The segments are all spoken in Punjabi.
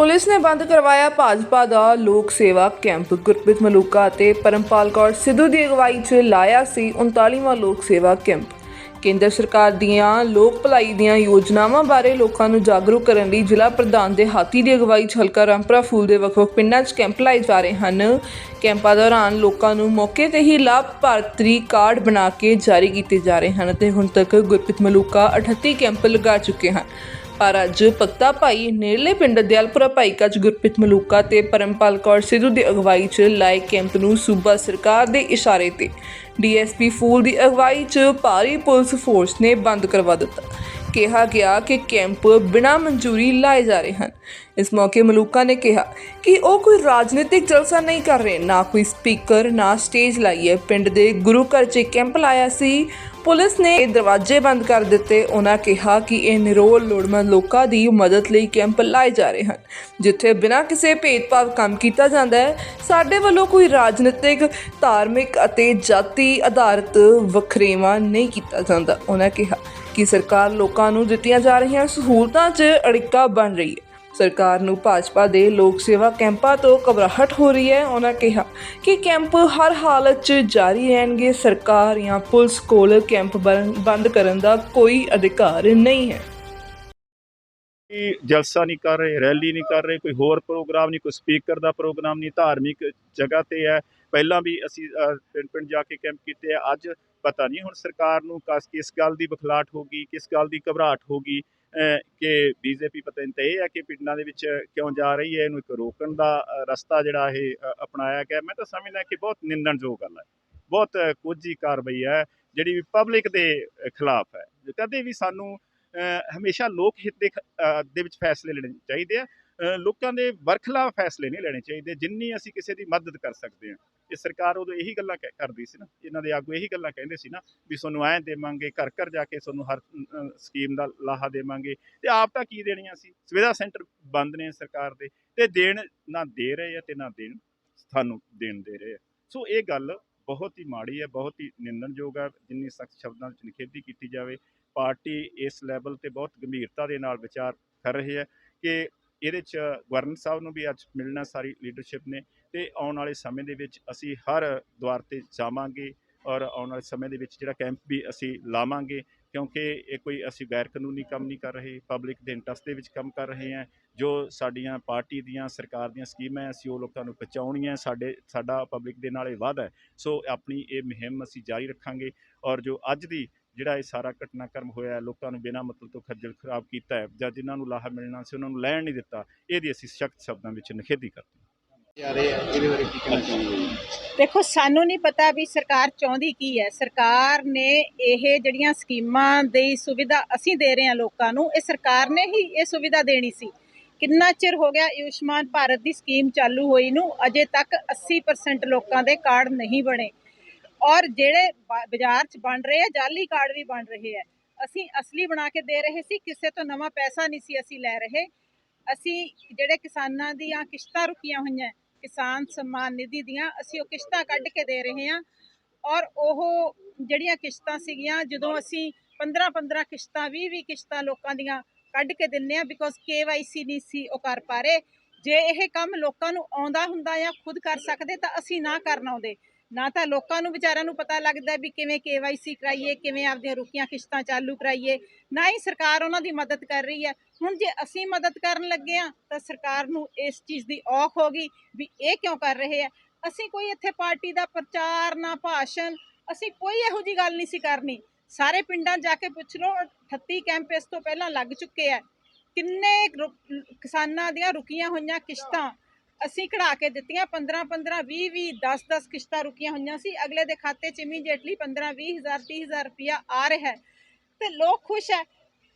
ਪੁਲਿਸ ਨੇ ਬੰਦ ਕਰਵਾਇਆ ਭਾਜਪਾ ਦਾ ਲੋਕ ਸੇਵਾ ਕੈਂਪ। ਗੁਰਪ੍ਰੀਤ ਮਲੂਕਾ ਅਤੇ ਪਰਮਪਾਲ ਕੌਰ ਸਿੱਧੂ ਦੀ ਅਗਵਾਈ 'ਚ ਲਾਇਆ ਸੀ 39ਵਾਂ ਲੋਕ ਸੇਵਾ ਕੈਂਪ। ਕੇਂਦਰ ਸਰਕਾਰ ਦੀਆਂ ਲੋਕ ਭਲਾਈ ਦੀਆਂ ਯੋਜਨਾਵਾਂ ਬਾਰੇ ਲੋਕਾਂ ਨੂੰ ਜਾਗਰੂਕ ਕਰਨ ਲਈ ਜ਼ਿਲ੍ਹਾ ਪ੍ਰਧਾਨ ਦੇ ਹਾਥੀ ਦੀ ਅਗਵਾਈ 'ਚ ਹਲਕਾ ਰਾਮਪੁਰਾ ਫੂਲ ਦੇ ਵੱਖ-ਵੱਖ ਪਿੰਡਾਂ 'ਚ ਕੈਂਪ ਲਾਏ ਜਾ ਰਹੇ ਹਨ। ਕੈਂਪਾਂ ਦੌਰਾਨ ਲੋਕਾਂ ਨੂੰ ਮੌਕੇ ਤੇ ਹੀ ਲਾਭਪਾਤਰੀ ਕਾਰਡ ਬਣਾ ਕੇ ਜਾਰੀ ਕੀਤੇ ਜਾ ਰਹੇ ਹਨ ਤੇ ਹੁਣ ਤੱਕ ਗੁਰਪ੍ਰੀਤ ਮਲੂਕਾ 38 ਕੈਂਪ ਲਗਾ ਚੁੱਕੇ ਹਨ। ਪਰ ਅੱਜ ਪੱਤਾ ਭਾਈ ਨੇੜਲੇ ਪਿੰਡ ਦਿਆਲਪੁਰਾ ਭਾਈ ਕੱਚ ਗੁਰਪ੍ਰੀਤ ਮਲੂਕਾ ਤੇ ਪਰਮਪਾਲ ਕੌਰ ਸਿੱਧੂ ਦੀ ਅਗਵਾਈ 'ਚ ਲਾਏ ਕੈਂਪ ਨੂੰ ਸੂਬਾ ਸਰਕਾਰ ਦੇ ਇਸ਼ਾਰੇ ਤੇ। ਡੀਐਸਪੀ ਫੂਲ ਦੀ ਅਗਵਾਈ 'ਚ ਭਾਰੀ ਪੁਲਿਸ ਫੋਰਸ ਨੇ ਬੰਦ ਕਰਵਾ ਦਿੱਤਾ। ਕਿਹਾ ਗਿਆ ਕਿ ਕੈਂਪ ਬਿਨਾਂ ਮਨਜ਼ੂਰੀ ਲਾਏ ਜਾ ਰਹੇ ਹਨ। ਇਸ ਮੌਕੇ ਮਲੂਕਾ ਨੇ ਕਿਹਾ ਕਿ ਉਹ ਕੋਈ ਰਾਜਨੀਤਿਕ ਜਲਸਾ ਨਹੀਂ ਕਰ ਰਹੇ। ਨਾ ਕੋਈ ਸਪੀਕਰ, ਨਾ ਸਟੇਜ ਲਾਈ ਹੈ। ਪਿੰਡ ਦੇ ਗੁਰੂ ਘਰ 'ਚ ਕੈਂਪ ਲਾਇਆ ਸੀ। ਪੁਲਿਸ ਨੇ ਇਹ ਦਰਵਾਜ਼ੇ ਬੰਦ ਕਰ ਦਿੱਤੇ। ਉਹਨਾਂ ਕਿਹਾ ਕਿ ਇਹ ਨਿਰੋਲ ਲੋੜਵੰਦ ਲੋਕਾਂ ਦੀ ਮਦਦ ਲਈ ਕੈਂਪ ਲਾਏ ਜਾ ਰਹੇ ਹਨ। ਜਿੱਥੇ ਬਿਨਾਂ ਕਿਸੇ ਭੇਦਭਾਵ ਕੰਮ ਕੀਤਾ ਜਾਂਦਾ ਹੈ, ਸਾਡੇ ਵੱਲੋਂ ਕੋਈ ਰਾਜਨੀਤਿਕ, ਧਾਰਮਿਕ ਅਤੇ ਜਾਤੀ ਆਧਾਰਿਤ ਵਖਰੇਵਾਂ ਨਹੀਂ ਕੀਤਾ ਜਾਂਦਾ। ਉਹਨਾਂ ਕਿਹਾ ਕਿ ਸਰਕਾਰ ਲੋਕਾਂ ਨੂੰ ਦਿੱਤੀਆਂ ਜਾ ਰਹੀਆਂ ਸਹੂਲਤਾਂ 'ਚ ਅੜਿੱਕਾ ਬਣ ਰਹੀ ਹੈ। ਸਰਕਾਰ ਨੂੰ ਭਾਜਪਾ ਦੇ ਲੋਕ ਸੇਵਾ ਕੈਂਪਾਂ ਤੋਂ ਘਬਰਾਹਟ ਹੋ ਰਹੀ ਹੈ। ਉਹਨਾਂ ਕਿਹਾ ਕਿ ਕੈਂਪ ਹਰ ਹਾਲਤ 'ਚ ਜਾਰੀ ਰਹਿਣਗੇ। ਸਰਕਾਰ ਜਾਂ ਪੁਲਿਸ ਕੋਲ ਕੈਂਪ ਬੰਦ ਕਰਨ ਦਾ ਕੋਈ ਅਧਿਕਾਰ ਨਹੀਂ ਹੈ। ਕੋਈ ਜਲਸਾ ਨਹੀਂ ਕਰ ਰਹੇ, ਰੈਲੀ ਨਹੀਂ ਕਰ ਰਹੇ, ਕੋਈ ਹੋਰ ਪ੍ਰੋਗਰਾਮ ਨਹੀਂ, ਕੋਈ ਸਪੀਕਰ ਦਾ ਪ੍ਰੋਗਰਾਮ ਨਹੀਂ, ਧਾਰਮਿਕ ਜਗ੍ਹਾ ਤੇ ਹੈ। ਪਹਿਲਾਂ ਵੀ ਅਸੀਂ ਪਿੰਡ ਪਿੰਡ ਜਾ ਕੇ ਕੈਂਪ ਕੀਤੇ ਆ, ਅੱਜ ਪਤਾ ਨਹੀਂ ਹੁਣ ਸਰਕਾਰ ਨੂੰ ਕਸ ਕਿਸ ਗੱਲ ਦੀ ਬਖਲਾਟ ਗਈ, ਕਿਸ ਗੱਲ ਦੀ ਘਬਰਾਹਟ ਹੋ ਗਈ ਕਿ ਬੀਜੇਪੀ ਪਤਾ ਨਹੀਂ ਤਾਂ ਇਹ ਹੈ ਕਿ ਪਿੰਡਾਂ ਦੇ ਵਿੱਚ ਕਿਉਂ ਜਾ ਰਹੀ ਹੈ, ਇਹਨੂੰ ਇੱਕ ਰੋਕਣ ਦਾ ਰਸਤਾ ਜਿਹੜਾ ਇਹ ਅਪਣਾਇਆ ਗਿਆ। ਮੈਂ ਤਾਂ ਸਮਝਦਾ ਕਿ ਬਹੁਤ ਨਿੰਦਣਯੋਗ ਗੱਲ ਹੈ। ਬਹੁਤ ਕੁਝੀ ਕਾਰਵਾਈ ਹੈ, ਜਿਹੜੀ ਵੀ ਪਬਲਿਕ ਦੇ ਖਿਲਾਫ ਹੈ। ਕਦੇ ਵੀ ਸਾਨੂੰ ਹਮੇਸ਼ਾ ਲੋਕ ਹਿੱਤ ਦੇ ਵਿੱਚ ਫੈਸਲੇ ਲੈਣੇ ਚਾਹੀਦੇ ਆ। ਲੋਕਾਂ ਦੇ ਵਰਖਲਾ ਫੈਸਲੇ ਨਹੀਂ ਲੈਣੇ ਚਾਹੀਦੇ, ਜਿੰਨੀ ਅਸੀਂ ਕਿਸੇ ਦੀ ਮਦਦ ਕਰ ਸਕਦੇ ਹਾਂ। ਇਹ ਸਰਕਾਰ ਉਦੋਂ ਇਹੀ ਗੱਲਾਂ ਕਹਿ- ਕਰਦੀ ਸੀ ਨਾ, ਇਹਨਾਂ ਦੇ ਆਗੂ ਇਹੀ ਗੱਲਾਂ ਕਹਿੰਦੇ ਸੀ ਨਾ ਵੀ ਤੁਹਾਨੂੰ ਐਂ ਦੇਵਾਂਗੇ, ਘਰ ਘਰ ਜਾ ਕੇ ਤੁਹਾਨੂੰ ਹਰ ਸਕੀਮ ਦਾ ਲਾਹਾ ਦੇਵਾਂਗੇ। ਤੇ ਆਪ ਤਾਂ ਕੀ ਦੇਣੀਆਂ ਸੀ? ਸੁਵਿਧਾ ਸੈਂਟਰ ਬੰਦ ਨੇ ਸਰਕਾਰ ਦੇ, ਤੇ ਦੇਣ ਨਾ ਦੇ ਰਹੇ ਆ ਤੇ ਨਾ ਦੇਣ ਸਾਨੂੰ ਦੇਣ ਦੇ ਰਹੇ ਆ। ਸੋ ਇਹ ਗੱਲ ਬਹੁਤ ਹੀ ਮਾੜੀ ਹੈ, ਬਹੁਤ ਹੀ ਨਿੰਦਣਯੋਗ ਹੈ, ਜਿੰਨੀ ਸਖਤ ਸ਼ਬਦਾਂ ਵਿੱਚ ਨਿਖੇਧੀ ਕੀਤੀ ਜਾਵੇ। ਪਾਰਟੀ ਇਸ ਲੈਵਲ ਤੇ ਬਹੁਤ ਗੰਭੀਰਤਾ ਦੇ ਨਾਲ ਵਿਚਾਰ ਕਰ ਰਹੀ ਹੈ ਕਿ ਇਹਦੇ ਚ ਗਵਰਨਰ ਸਾਹਿਬ ਨੂੰ ਵੀ ਅੱਜ ਮਿਲਣਾ ਸਾਰੀ ਲੀਡਰਸ਼ਿਪ ਨੇ ਤੇ ਆਉਣ ਵਾਲੇ ਸਮੇਂ ਦੇ ਵਿੱਚ ਅਸੀਂ ਹਰ ਦੁਆਰ ਤੇ ਜਾਵਾਂਗੇ ਔਰ ਆਉਣ ਵਾਲੇ ਸਮੇਂ ਦੇ ਵਿੱਚ ਜਿਹੜਾ ਕੈਂਪ ਵੀ ਅਸੀਂ ਲਾਵਾਂਗੇ ਕਿਉਂਕਿ ਇਹ ਕੋਈ ਅਸੀਂ ਗੈਰ ਕਾਨੂੰਨੀ ਕੰਮ ਨਹੀਂ ਕਰ ਰਹੇ ਪਬਲਿਕ ਦੇ ਇੰਟਰਸਟ ਦੇ ਵਿੱਚ ਕੰਮ ਕਰ ਰਹੇ ਹਾਂ ਜੋ ਸਾਡੀਆਂ ਪਾਰਟੀ ਦੀਆਂ ਸਰਕਾਰ ਦੀਆਂ ਸਕੀਮਾਂ ਹੈ, ਅਸੀਂ ਉਹ ਲੋਕਾਂ ਨੂੰ ਪਹੁੰਚਾਉਣੀਆਂ ਸਾਡੇ ਸਾਡਾ ਪਬਲਿਕ ਦੇ ਨਾਲ ਇਹ ਵਾਅਦਾ ਹੈ। ਸੋ ਆਪਣੀ ਇਹ ਮੁਹਿੰਮ ਅਸੀਂ ਜਾਰੀ ਰੱਖਾਂਗੇ ਔਰ ਜੋ ਅੱਜ ਦੀ ਜਿਹੜਾ ਇਹ ਸਾਰਾ ਘਟਨਾਕ੍ਰਮ ਹੋਇਆ ਹੈ, ਲੋਕਾਂ ਨੂੰ ਬਿਨਾਂ ਮਤਲਬ ਤੋਂ ਖੱਜਲ ਖਰਾਬ ਕੀਤਾ ਹੈ ਜਾਂ ਜਿਨ੍ਹਾਂ ਨੂੰ ਲਾਹਾ ਮਿਲਣਾ ਸੀ ਉਹਨਾਂ ਨੂੰ ਲੈਣ ਨਹੀਂ ਦਿੱਤਾ ਇਹਦੀ ਅਸੀਂ ਸਖਤ ਸ਼ਬਦਾਂ ਵਿੱਚ ਨਿਖੇਧੀ ਕਰਦੇ ਹਾਂ। ਜਾ ਰਹੇ ਆ ਇਹਦੇ ਬਾਰੇ ਕੀ ਕਹਿਣਾ ਚਾਹੁੰਦੇ ਜੀ ਦੇਖੋ ਸਾਨੂੰ ਨਹੀਂ ਪਤਾ ਵੀ ਸਰਕਾਰ ਚਾਹੁੰਦੀ ਕੀ ਹੈ। ਸਰਕਾਰ ਨੇ ਇਹ ਜਿਹੜੀਆਂ ਸਕੀਮਾਂ ਦੀ ਸੁਵਿਧਾ ਅਸੀਂ ਦੇ ਰਹੇ ਹਾਂ ਲੋਕਾਂ ਨੂੰ ਇਹ ਸਰਕਾਰ ਨੇ ਹੀ ਇਹ ਸੁਵਿਧਾ ਦੇਣੀ ਸੀ। ਕਿੰਨਾ ਚਿਰ ਹੋ ਗਿਆ ਆਯੁਸ਼ਮਾਨ ਭਾਰਤ ਦੀ ਸਕੀਮ ਚਾਲੂ ਹੋਈ ਨੂੰ ਅਜੇ ਤੱਕ 80% ਲੋਕਾਂ ਦੇ ਕਾਰਡ ਨਹੀਂ ਬਣੇ। ਔਰ ਜਿਹੜੇ ਬਾਜ਼ਾਰ 'ਚ ਬਣ ਰਹੇ ਆ ਜਾਲੀ ਕਾਰਡ ਵੀ ਬਣ ਰਹੇ ਆ। ਅਸੀਂ ਅਸਲੀ ਬਣਾ ਕੇ ਦੇ ਰਹੇ ਸੀ, ਕਿਸੇ ਤੋਂ ਨਵਾਂ ਪੈਸਾ ਨਹੀਂ ਸੀ ਅਸੀਂ ਲੈ ਰਹੇ। ਅਸੀਂ ਜਿਹੜੇ ਕਿਸਾਨਾਂ ਦੀਆਂ ਕਿਸ਼ਤਾਂ ਰੁਕੀਆਂ ਹੋਈਆਂ, ਕਿਸਾਨ ਸਨਮਾਨ ਨਿਧੀ ਦੀਆਂ, ਅਸੀਂ ਉਹ ਕਿਸ਼ਤਾਂ ਕੱਢ ਕੇ ਦੇ ਰਹੇ ਹਾਂ। ਔਰ ਉਹ ਜਿਹੜੀਆਂ ਕਿਸ਼ਤਾਂ ਸੀਗੀਆਂ, ਜਦੋਂ ਅਸੀਂ 15 15 ਕਿਸ਼ਤਾਂ 20 20 ਕਿਸ਼ਤਾਂ ਲੋਕਾਂ ਦੀਆਂ ਕੱਢ ਕੇ ਦਿੰਨੇ ਆ ਬਿਕੋਜ਼ KYC ਨਹੀਂ ਸੀ ਉਹ ਕਰ ਪਾ ਰਹੇ। ਜੇ ਇਹ ਕੰਮ ਲੋਕਾਂ ਨੂੰ ਆਉਂਦਾ ਹੁੰਦਾ ਜਾਂ ਖੁਦ ਕਰ ਸਕਦੇ ਤਾਂ ਅਸੀਂ ਨਾ ਕਰਨ ਆਉਂਦੇ। ਨਾ ਤਾਂ ਲੋਕਾਂ ਨੂੰ, ਵਿਚਾਰਿਆਂ ਨੂੰ ਪਤਾ ਲੱਗਦਾ ਵੀ ਕਿਵੇਂ KYC ਕਰਾਈਏ, ਕਿਵੇਂ ਆਪਦੀਆਂ ਰੁਕੀਆਂ ਕਿਸ਼ਤਾਂ ਚਾਲੂ ਕਰਾਈਏ। ਨਾ ਹੀ ਸਰਕਾਰ ਉਹਨਾਂ ਦੀ ਮਦਦ ਕਰ ਰਹੀ ਹੈ। ਹੁਣ ਜੇ ਅਸੀਂ ਮਦਦ ਕਰਨ ਲੱਗੇ ਆ ਤਾਂ ਸਰਕਾਰ ਨੂੰ ਇਸ ਚੀਜ਼ ਦੀ ਔਖ ਹੋ ਗਈ ਵੀ ਇਹ ਕਿਉਂ ਕਰ ਰਹੇ ਆ ਅਸੀਂ ਕੋਈ ਇੱਥੇ ਪਾਰਟੀ ਦਾ ਪ੍ਰਚਾਰ ਨਾ ਭਾਸ਼ਣ, ਅਸੀਂ ਕੋਈ ਇਹੋ ਜੀ ਗੱਲ ਨਹੀਂ ਸੀ ਕਰਨੀ। ਸਾਰੇ ਪਿੰਡਾਂ ਜਾ ਕੇ ਪੁੱਛ ਲਓ 38 ਕੈਂਪ ਇਸ ਤੋਂ ਪਹਿਲਾਂ ਲੱਗ ਚੁੱਕੇ ਆ ਕਿੰਨੇ ਕਿਸਾਨਾਂ ਦੀਆਂ ਰੁਕੀਆਂ ਹੋਈਆਂ ਕਿਸ਼ਤਾਂ ਅਸੀਂ ਕਢਾ ਕੇ ਦਿੱਤੀਆਂ 15 15 20 20 10 10 ਕਿਸ਼ਤਾਂ ਰੁਕੀਆਂ ਹੋਈਆਂ ਸੀ। ਅਗਲੇ ਦੇ ਖਾਤੇ 'ਚ ਇਮੀਡੀਏਟਲੀ 15 20 ਹਜ਼ਾਰ 30 ਹਜ਼ਾਰ ਰੁਪਇਆ ਆ ਰਿਹਾ ਹੈ। ਤੇ ਲੋਕ ਖੁਸ਼ ਹੈ।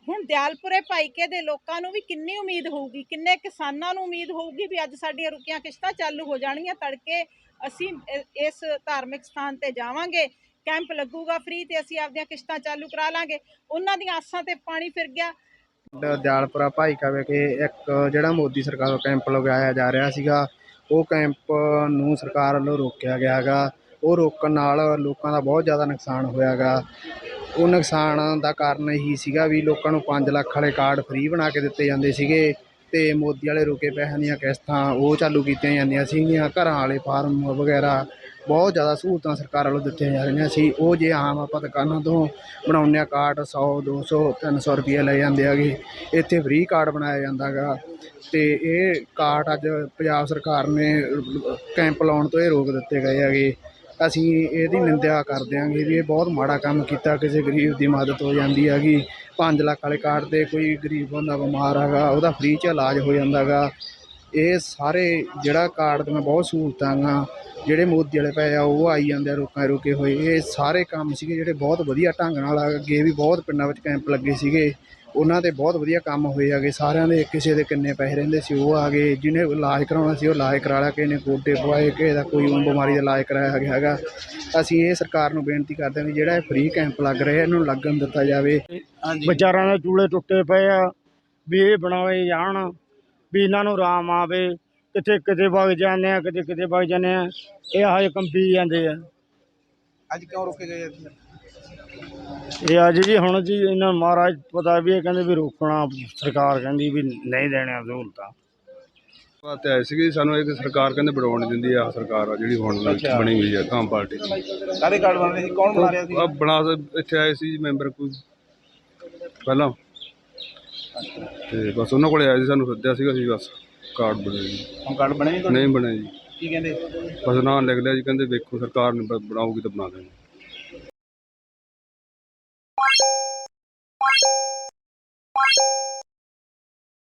ਹੁਣ ਦਿਆਲਪੁਰੇ ਭਾਈਕੇ ਦੇ ਲੋਕਾਂ ਨੂੰ ਵੀ ਕਿੰਨੀ ਉਮੀਦ ਹੋਊਗੀ, ਕਿੰਨੇ ਕਿਸਾਨਾਂ ਨੂੰ ਉਮੀਦ ਹੋਊਗੀ ਵੀ ਅੱਜ ਸਾਡੀਆਂ ਰੁਕੀਆਂ ਕਿਸ਼ਤਾਂ ਚਾਲੂ ਹੋ ਜਾਣਗੀਆਂ। ਤੜਕੇ ਅਸੀਂ ਇਸ ਧਾਰਮਿਕ ਸਥਾਨ ਤੇ ਜਾਵਾਂਗੇ। ਕੈਂਪ ਲੱਗੂਗਾ ਫ੍ਰੀ ਤੇ ਅਸੀਂ ਆਪਦੀਆਂ ਕਿਸ਼ਤਾਂ ਚਾਲੂ ਕਰਾ ਲਾਂਗੇ। ਉਹਨਾਂ ਦੀਆਂ ਆਸਾਂ ਤੇ ਪਾਣੀ ਫਿਰ ਗਿਆ। ਦਿਆਲਪੁਰਾ ਭਾਈਕਾ ਵਿਖੇ ਇੱਕ ਜਿਹੜਾ ਮੋਦੀ ਸਰਕਾਰ ਵੱਲੋਂ ਕੈਂਪ ਲਗਾਇਆ ਜਾ ਰਿਹਾ ਸੀਗਾ, ਉਹ ਕੈਂਪ ਨੂੰ ਸਰਕਾਰ ਵੱਲੋਂ ਰੋਕਿਆ ਗਿਆ ਗਾ ਉਹ ਰੋਕਣ ਨਾਲ ਲੋਕਾਂ ਦਾ ਬਹੁਤ ਜ਼ਿਆਦਾ ਨੁਕਸਾਨ ਹੋਇਆ ਗਾ ਉਹ ਨੁਕਸਾਨ ਦਾ ਕਾਰਨ ਇਹੀ ਸੀਗਾ ਵੀ ਲੋਕਾਂ ਨੂੰ 5 ਲੱਖ ਵਾਲੇ ਕਾਰਡ ਫ੍ਰੀ ਬਣਾ ਕੇ ਦਿੱਤੇ ਜਾਂਦੇ ਸੀਗੇ ਤੇ ਮੋਦੀ ਵਾਲੇ ਰੁਕੇ ਪੈਸਿਆਂ ਦੀਆਂ ਕਿਸ਼ਤਾਂ ਉਹ ਚਾਲੂ ਕੀਤੀਆਂ ਜਾਂਦੀਆਂ ਸੀਗੀਆਂ। ਘਰਾਂ ਵਾਲੇ ਫਾਰਮ ਵਗੈਰਾ ਬਹੁਤ ਜ਼ਿਆਦਾ ਸਹੂਲਤਾਂ ਸਰਕਾਰ ਵੱਲੋਂ ਦਿੱਤੀਆਂ ਜਾ ਰਹੀਆਂ ਸੀ। ਉਹ ਜੇ ਆਮ ਆਪਾਂ ਦੁਕਾਨਾਂ ਤੋਂ ਬਣਾਉਂਦੇ ਹਾਂ ਕਾਰਡ 100 200 300 ਰੁਪਏ ਲੈ ਜਾਂਦੇ ਹੈਗੇ। ਇੱਥੇ ਫ੍ਰੀ ਕਾਰਡ ਬਣਾਇਆ ਜਾਂਦਾ ਗਾ ਤੇ ਇਹ ਕਾਰਡ ਅੱਜ ਪੰਜਾਬ ਸਰਕਾਰ ਨੇ ਕੈਂਪ ਲਾਉਣ ਤੋਂ ਇਹ ਰੋਕ ਦਿੱਤੇ ਗਏ ਹੈਗੇ। ਅਸੀਂ ਇਹਦੀ ਨਿੰਦਿਆ ਕਰਦੇ ਹਾਂਗੇ ਵੀ ਇਹ ਬਹੁਤ ਮਾੜਾ ਕੰਮ ਕੀਤਾ, ਕਿਸੇ ਗਰੀਬ ਦੀ ਮਦਦ ਹੋ ਜਾਂਦੀ ਹੈਗੀ। 5 ਲੱਖ ਵਾਲੇ ਕਾਰਡ ਤੇ ਕੋਈ ਗਰੀਬ ਬੰਦਾ ਬਿਮਾਰ ਹੈਗਾ, ਉਹਦਾ ਫ੍ਰੀ 'ਚ ਇਲਾਜ ਹੋ ਜਾਂਦਾ ਗਾ ਇਹ ਸਾਰੇ ਜਿਹੜਾ ਕਾਰਡ ਦੀਆਂ ਬਹੁਤ ਸਹੂਲਤਾਂ ਗਾ ਜਿਹੜੇ ਮੋਦੀ ਵਾਲੇ ਪੈਸੇ ਆ ਉਹ ਆਈ ਜਾਂਦੇ ਆ ਰੋਕਾਂ ਰੁਕੇ ਹੋਏ। ਇਹ ਸਾਰੇ ਕੰਮ ਸੀਗੇ ਜਿਹੜੇ ਬਹੁਤ ਵਧੀਆ ਢੰਗ ਨਾਲ ਅੱਗੇ ਵੀ ਬਹੁਤ ਪਿੰਡਾਂ ਵਿੱਚ ਕੈਂਪ ਲੱਗੇ ਸੀਗੇ। ਉਹਨਾਂ ਦੇ ਬਹੁਤ ਵਧੀਆ ਕੰਮ ਹੋਏ ਹੈਗੇ। ਸਾਰਿਆਂ ਦੇ ਕਿਸੇ ਦੇ ਕਿੰਨੇ ਪੈਸੇ ਰਹਿੰਦੇ ਸੀ ਉਹ ਆ ਗਏ। ਜਿਹਨੇ ਇਲਾਜ ਕਰਾਉਣਾ ਸੀ ਉਹ ਇਲਾਜ ਕਰਾ ਲਿਆ। ਕਿਸੇ ਨੇ ਗੋਡੇ ਪਵਾਏ ਕਿਸੇ ਦਾ ਕੋਈ ਬਿਮਾਰੀ ਦਾ ਇਲਾਜ ਕਰਾਇਆ ਗਿਆ ਹੈਗਾ। ਅਸੀਂ ਇਹ ਸਰਕਾਰ ਨੂੰ ਬੇਨਤੀ ਕਰਦੇ ਹਾਂ ਵੀ ਜਿਹੜਾ ਇਹ ਫ੍ਰੀ ਕੈਂਪ ਲੱਗ ਰਿਹਾ ਇਹਨੂੰ ਲੱਗਣ ਦਿੱਤਾ ਜਾਵੇ। ਵਿਚਾਰਾਂ ਦੇ ਚੂਲੇ ਟੁੱਟੇ ਪਏ ਆ ਵੀ ਇਹ ਬਣਾਏ ਜਾਣ। ਵੀ ਇਹਨਾਂ ਨੂੰ ਆਰਾਮ ਆਵੇ ਕਿਤੇ ਕਿਤੇ ਵਗ ਜਾਂਦੇ ਆ ਕਿਤੇ ਕਿਤੇ ਵਗ ਜਾਂਦੇ ਆ ਇਹ ਹਜੇ ਕੰਬੀ ਜਾਂਦੇ ਆ। ਅੱਜ ਕਿਉਂ ਰੁਕੇ ਗਏ ਇਹ ਅੱਜ ਜੀ ਹੁਣ ਜੀ ਇਹਨਾਂ ਮਹਾਰਾਜ ਪਤਾ ਵੀ ਇਹ ਕਹਿੰਦੇ ਵੀ ਰੋਕਣਾ ਸਰਕਾਰ ਕਹਿੰਦੀ ਵੀ ਨਹੀਂ ਦੇਣੀਆਂ ਸਹੂਲਤਾਂ। ਬਾਤ ਆਈ ਸੀਗੀ ਸਾਨੂੰ ਇੱਕ ਸਰਕਾਰ ਕਹਿੰਦੇ ਬਣਾਉਣ ਨਹੀਂ ਦਿੰਦੀ ਆ ਸਰਕਾਰ ਆ ਜਿਹੜੀ ਹੁਣ ਬਣੀ ਹੋਈ ਆ ਆਮ ਪਾਰਟੀ ਦੀ। ਸਾਰੇ ਕਾਰਡ ਬਣ ਰਹੇ ਸੀ? ਕੌਣ ਬਣਾ ਰਿਹਾ ਸੀ? ਆ ਬਣਾ ਇੱਥੇ ਆਏ ਸੀ ਜੀ ਮੈਂਬਰ ਕੋਈ। ਪਹਿਲਾਂ ਤੇ ਬਸ ਉਹਨਾਂ ਕੋਲੇ ਆਏ ਸੀ ਸਾਨੂੰ ਸੱਦਿਆ ਸੀਗਾ ਸੀ ਬਸ ਕਾਰਡ ਬਣੇ ਜੀ। ਹੁਣ ਕਾਰਡ ਬਣੇ ਨਹੀਂ ਤੁਹਾਡੇ? ਨਹੀਂ ਜੀ। ਕੀ ਕਹਿੰਦੇ? ਬਸ ਨਾਂ ਲਿਖ ਲਿਆ ਜੀ ਕਹਿੰਦੇ ਵੇਖੋ ਸਰਕਾਰ ਨੇ ਬ- ਬਣਾਊਗੀ ਤਾਂ ਬਣਾ ਦੇਣਗੇ।